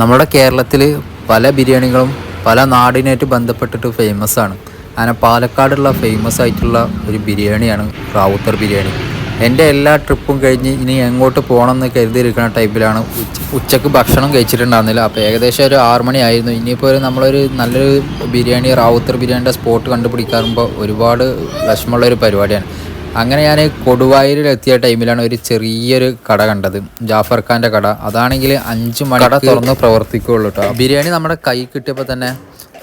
നമ്മുടെ കേരളത്തിൽ പല ബിരിയാണികളും പല നാടിനായിട്ട് ബന്ധപ്പെട്ടിട്ട് ഫേമസ് ആണ്. അങ്ങനെ പാലക്കാടുള്ള ഫേമസ് ആയിട്ടുള്ള ഒരു ബിരിയാണിയാണ് റാവുത്തർ ബിരിയാണി. എന്റെ എല്ലാ ട്രിപ്പും കഴിഞ്ഞ് ഇനി എങ്ങോട്ട് പോകണം എന്ന് കരുതിയിരിക്കുന്ന ടൈപ്പിലാണ് ഉച്ച ഉച്ചയ്ക്ക് ഭക്ഷണം കഴിച്ചിട്ടുണ്ടായിരുന്നില്ല. അപ്പോൾ ഏകദേശം ഒരു ആറ് മണി ആയിരുന്നു. ഇനിയിപ്പോൾ ഒരു നമ്മളൊരു നല്ലൊരു ബിരിയാണി റാവുത്തർ ബിരിയാണിയുടെ സ്പോട്ട് കണ്ടുപിടിക്കാറുമ്പോൾ ഒരുപാട് വിഷമമുള്ള ഒരു പരിപാടിയാണ്. അങ്ങനെ ഞാൻ കൊടുവായൂരിൽ എത്തിയ ടൈമിലാണ് ഒരു ചെറിയൊരു കട കണ്ടത് ജാഫർ ഖാന്റെ കട. അതാണെങ്കിൽ അഞ്ച് മണി കട തുറന്ന് പ്രവർത്തിക്കുകയുള്ളൂ കേട്ടോ ബിരിയാണി നമ്മുടെ കൈ കിട്ടിയപ്പോൾ തന്നെ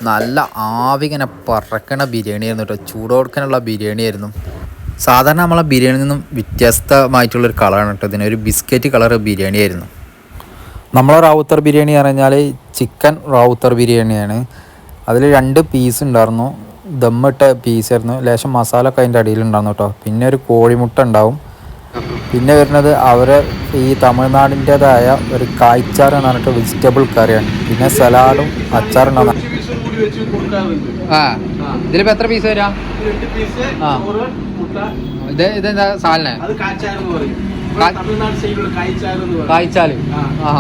നല്ല ആവിങ്ങനെ പറക്കണ ബിരിയാണി ആയിരുന്നു കേട്ടോ ചൂടോടുക്കാനുള്ള ബിരിയാണി ആയിരുന്നു സാധാരണ നമ്മളെ ബിരിയാണി നിന്നും വ്യത്യസ്തമായിട്ടുള്ളൊരു കളറാണ് കേട്ടോ ഇതിന്. ഒരു ബിസ്ക്കറ്റ് കളർ ബിരിയാണി ആയിരുന്നു നമ്മളെ റാവുത്തർ ബിരിയാണി പറഞ്ഞാൽ ചിക്കൻ റാവുത്തർ ബിരിയാണിയാണ്. അതിൽ രണ്ട് പീസ് ഉണ്ടായിരുന്നു. ദമ്മിട്ട പീസായിരുന്നു ലേശം മസാല ഒക്കെ അതിന്റെ അടിയിലുണ്ടായിരുന്നു കേട്ടോ. പിന്നെ ഒരു കോഴിമുട്ട ഉണ്ടാവും. പിന്നെ വരുന്നത് അവരെ ഈ തമിഴ്നാടിന്റെതായ ഒരു കായ്ച്ചാർ എന്ന് പറഞ്ഞിട്ട് വെജിറ്റബിൾ കറിയാണ്. പിന്നെ സലാഡും അച്ചാറുണ്ടാവും ആ ഇതിലിപ്പോൾ എത്ര പീസ് വരാ? ഇത് ഇതെന്താ സാലിനെ ആ.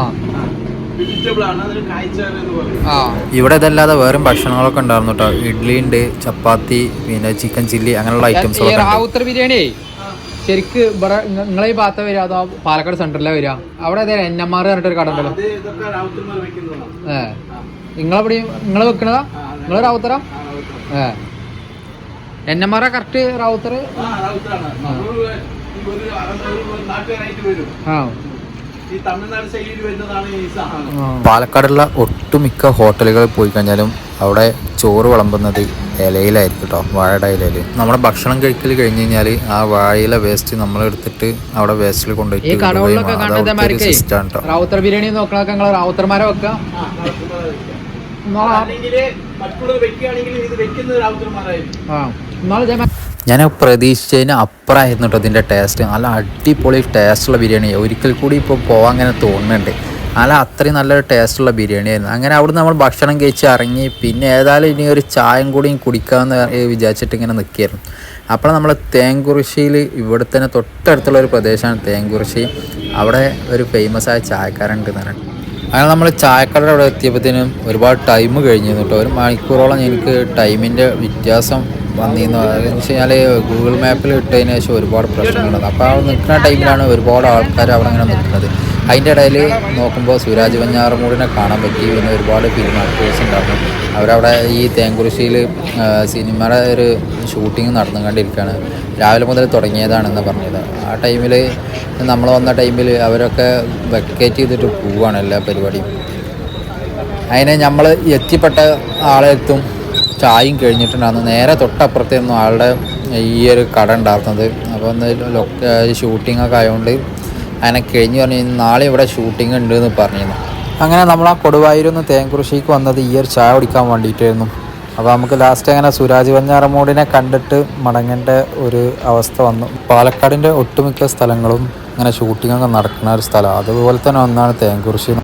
ആ ഇവിടെ ഇതല്ലാതെ വേറെ ഭക്ഷണങ്ങളൊക്കെ ഉണ്ടായിരുന്നു കേട്ടോ ഇഡ്ഡലി ഉണ്ട് ചപ്പാത്തി പിന്നെ ചിക്കൻ ചില്ലി അങ്ങനെയുള്ള ഐറ്റംസ് റാവുത്തർ ബിരിയാണി. ശരിക്ക് ഇവിടെ നിങ്ങളെ ഈ ഭാഗത്ത് വരിക അതോ പാലക്കാട് സെന്ററിലെ വരിക? അവിടെ അതെ എൻ എം ആർ പറഞ്ഞിട്ടൊരു കട ഉണ്ടല്ലോ. അത് ഇതൊക്കെ രാവുത്തന്മാർ വെക്കുന്നതാണ്. ഏ. നിങ്ങളെവിടെ നിങ്ങൾ വെക്കണതാ? നിങ്ങൾ റാവുത്തറ. ഏ. N M R correct Ravuthar ആ. ഈ തമിഴ്നാട് ശൈലിയിൽ വരുന്നതാണ് ഈ സാധനം. പാലക്കാടുള്ള ഒട്ടുമിക്ക ഹോട്ടലുകളിൽ പോയി കഴിഞ്ഞാലും അവിടെ ചോറ് വിളമ്പുന്നത് ഇലയിലായിരിക്കും കേട്ടോ വാഴയുടെ ഇലയിൽ നമ്മുടെ ഭക്ഷണം കഴിക്കൽ കഴിഞ്ഞ് കഴിഞ്ഞാൽ ആ വാഴയില വേസ്റ്റ് നമ്മൾ എടുത്തിട്ട് അവിടെ വേസ്റ്റിൽ ഈ കൊണ്ടുപോയിട്ട് കടകളിലൊക്കെ കണ്ടതമാർക്ക് സിസ്റ്റം കേട്ടോ റാവുത്തർ ബിരിയാണി നോക്കണൊക്കെ നിങ്ങൾ റാവുത്തർമാരെ വെക്കാം? എന്നാലും ഞാൻ പ്രതീക്ഷിച്ചതിന് അപ്പുറമായിരുന്നു കേട്ടോ ഇതിന്റെ ടേസ്റ്റ് നല്ല അടിപൊളി ടേസ്റ്റുള്ള ബിരിയാണി. ഒരിക്കൽ കൂടി ഇപ്പോൾ പോകാൻ അങ്ങനെ തോന്നുന്നുണ്ട്. നല്ല അത്രയും നല്ലൊരു ടേസ്റ്റുള്ള ബിരിയാണി ആയിരുന്നു. അങ്ങനെ അവിടുന്ന് നമ്മൾ ഭക്ഷണം കഴിച്ച് ഇറങ്ങി പിന്നെ ഏതായാലും ഇനി ഒരു ചായം കൂടിയും കുടിക്കാമെന്ന് വിചാരിച്ചിട്ട് ഇങ്ങനെ നിൽക്കുകയായിരുന്നു അപ്പോൾ നമ്മൾ തേങ്കുറിശ്ശിയിൽ ഇവിടെ തന്നെ തൊട്ടടുത്തുള്ള ഒരു പ്രദേശമാണ് തേങ്കുറിശ്ശി അവിടെ ഒരു ഫേമസ് ആയ ചായക്കാരുണ്ട് എന്ന് പറഞ്ഞിട്ട്. അങ്ങനെ നമ്മൾ ചായക്കടയുടെ അവിടെ എത്തിയപ്പോഴത്തേനും ഒരുപാട് ടൈം കഴിഞ്ഞിരുന്നു കേട്ടോ ഒരു മണിക്കൂറോളം എനിക്ക് ടൈമിന്റെ വ്യത്യാസം വന്നിരുന്നു അതെന്ന് വെച്ച് കഴിഞ്ഞാൽ ഗൂഗിൾ മാപ്പിൽ ഇട്ടതിന് ശേഷം ഒരുപാട് പ്രശ്നങ്ങളുണ്ട്. അപ്പോൾ അവിടെ നിൽക്കുന്ന ടൈമിലാണ് ഒരുപാട് ആൾക്കാർ അവിടെ ഇങ്ങനെ നിൽക്കുന്നത്. അതിന്റെ ഇടയിൽ നോക്കുമ്പോൾ സുരാജ് വഞ്ഞാറമൂടിനെ കാണാൻ പറ്റി പിന്നെ ഒരുപാട് ഫിലിം ആക്ടേഴ്സ് ഉണ്ടായിരുന്നു. അവരവിടെ ഈ തേങ്കുറിശ്ശിയിൽ സിനിമയുടെ ഒരു ഷൂട്ടിംഗ് നടന്നുകൊണ്ടിരിക്കുകയാണ്. രാവിലെ മുതൽ തുടങ്ങിയതാണെന്ന് പറഞ്ഞത്. ആ ടൈമിൽ നമ്മൾ വന്ന ടൈമിൽ അവരൊക്കെ വെക്കേറ്റ് ചെയ്തിട്ട് പോവുകയാണ് എല്ലാ പരിപാടിയും. അതിനെ നമ്മൾ എത്തിപ്പെട്ട ആളെത്തും ചായയും കഴിഞ്ഞിട്ടുണ്ടായിരുന്നു. നേരെ തൊട്ടപ്പുറത്തായിരുന്നു ആളുടെ ഈ ഒരു കട ഉണ്ടായിരുന്നത്. അപ്പോൾ ഒന്ന് ഷൂട്ടിംഗ് ഒക്കെ ആയതുകൊണ്ട് അതിനെ കഴിഞ്ഞ് പറഞ്ഞു നാളെ ഇവിടെ ഷൂട്ടിംഗ് ഉണ്ട് എന്ന് പറഞ്ഞിരുന്നു. അങ്ങനെ നമ്മൾ ആ കൊടുവായൂരൊന്ന് തേങ്കുറിശ്ശിക്ക് വന്നത് ഈ ഒരു ചായ കുടിക്കാൻ വേണ്ടിയിട്ടായിരുന്നു. അപ്പോൾ നമുക്ക് ലാസ്റ്റ് അങ്ങനെ സുരാജ് വഞ്ഞാറമൂടിനെ കണ്ടിട്ട് മടങ്ങേണ്ട ഒരു അവസ്ഥ വന്നു. പാലക്കാടിന്റെ ഒട്ടുമിക്ക സ്ഥലങ്ങളും ഇങ്ങനെ ഷൂട്ടിംഗ് ഒക്കെ നടക്കുന്ന ഒരു സ്ഥലം. അതുപോലെ തന്നെ ഒന്നാണ് തേങ്കുറിശ്ശി